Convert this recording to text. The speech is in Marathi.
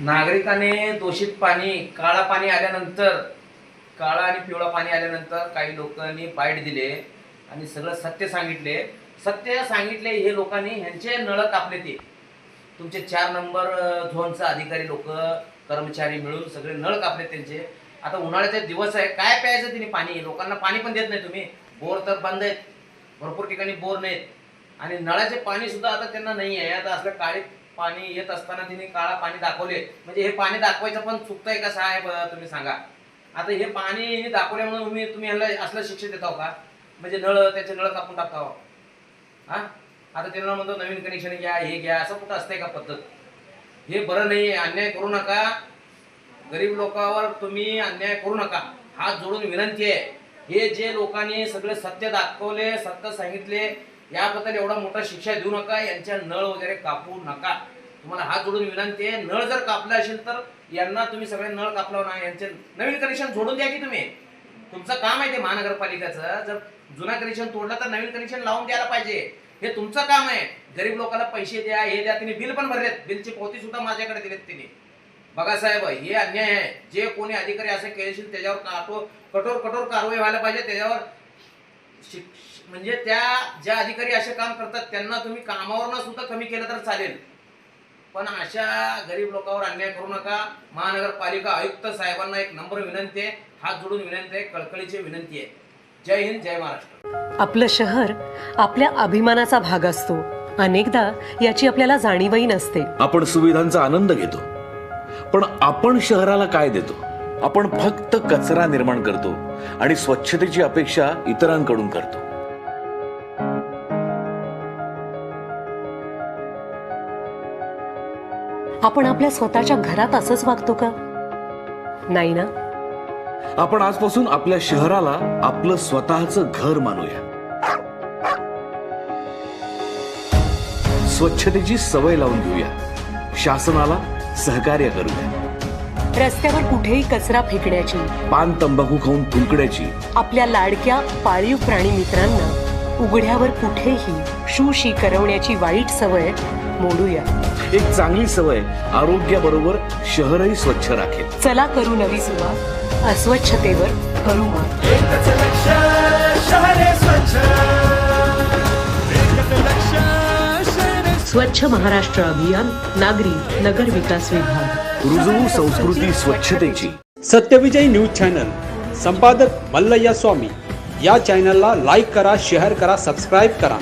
नागरिकाने दूषित पाणी काळा पाणी आल्यानंतर काळा आणि पिवळा पाणी आल्यानंतर काही लोकांनी बाईट दिले आणि सगळं सत्य सांगितले. सत्य सांगितले हे लोकांनी ह्यांचे नळ कापले ते. तुमचे चार नंबर अ, झोनचा अधिकारी लोक कर्मचारी मिळून सगळे नळ कापले त्यांचे. आता उन्हाळ्याचे दिवस आहे काय प्यायचं तिने पाणी? लोकांना पाणी पण देत नाही तुम्ही. बोर तर बंद आहेत. भरपूर ठिकाणी बोर नाहीत. आणि नळाचे पाणी सुद्धा आता त्यांना नाही आहे आता असलं काळी पाणी येत असताना तिने काळा पाणी दाखवले. म्हणजे हे पाणी दाखवायचं पण चुकतंय का साहेब तुम्ही सांगा. आता हे पाणी हिने दाखवल्यामुळे तुम्ही तुम्ही ह्याला असलं शिक्षण देताव का? म्हणजे नळ त्याचे नळ कापून टाकता हा? आता त्यांना म्हणतो नवीन कनेक्शन घ्या हे घ्या असं कुठं असतंय का पद्धत? हे बरं नाही अन्याय करू नका. गरीब लोकांवर तुम्ही अन्याय करू नका. हात जोडून विनंती आहे. हे जे लोकांनी सगळे सत्य दाखवले सत्य सांगितले याबद्दल एवढा मोठा शिक्षा देऊ नका यांच्या नळ वगैरे कापू नका. तुम्हाला हात जोडून विनंती आहे नळ जर कापला असेल तर यांना तुम्ही सगळे नळ कापला ना यांचे नवीन कनेक्शन जोडून द्या की तुम्ही. तुमचं काम आहे ते महानगरपालिकेचं जर जुना कनेक्शन तोडला तर नवीन कनेक्शन लावून द्यायला पाहिजे. हे तुमचं काम आहे. गरीब लोकांना पैसे द्या हे द्या तिने बिल पण भरलेत. बिलची पोती सुद्धा माझ्याकडे दिलेत तिने. बघा साहेब हे अन्याय आहे. जे कोणी अधिकारी असे केले असेल त्याच्यावर कठोर कठोर कारवाई व्हायला पाहिजे त्याच्यावर शिक्ष म्हणजे त्या ज्या अधिकारी असे काम करतात त्यांना तुम्ही कामावरनं सुद्धा कमी केलं तर चालेल. पण अशा गरीब लोकांवर अन्याय करू नका. महानगरपालिका आयुक्त साहेबांना एक नम्र विनंती आहे. हात जोडून विनंती आहे. कळकळीची विनंती आहे. जय हिंद जय महाराष्ट्र. आपलं शहर आपल्या अभिमानाचा भाग असतो. अनेकदा याची आपल्याला जाणीवही नसते. आपण सुविधांचा आनंद घेतो. पण आपण शहराला काय देतो? आपण फक्त कचरा निर्माण करतो आणि स्वच्छतेची अपेक्षा इतरांकडून करतो. आपण आपल्या स्वतःच्या घरात असंच वागतो का? नाही ना? आपण आजपासून आपल्या शहराला आपलं स्वतःचं घर मानूया. स्वच्छतेची सवय लावून घेऊया. शासनाला सहकार्य करूया. रस्त्यावर कुठेही कचरा फेकण्याची. पान तंबाखू खाऊन थुंकण्याची आपल्या लाडक्या पाळीव प्राणी मित्रांना उघड्यावर कुठेही शू शी करवण्याची वाईट सवय मोडूया. एक चांगली सवय आरोग्याबरोबर शहरही स्वच्छ राखेल. चला करू नवी सुरुवात. अस्वच्छतेवर करू मात. स्वच्छ. महाराष्ट्र अभियान नागरी नगर विकास विभाग. रुजवू संस्कृती स्वच्छतेची. Satyavijay news channel. संपादक मल्लय्या स्वामी. या चॅनलला लाईक करा शेअर करा सबस्क्राईब करा.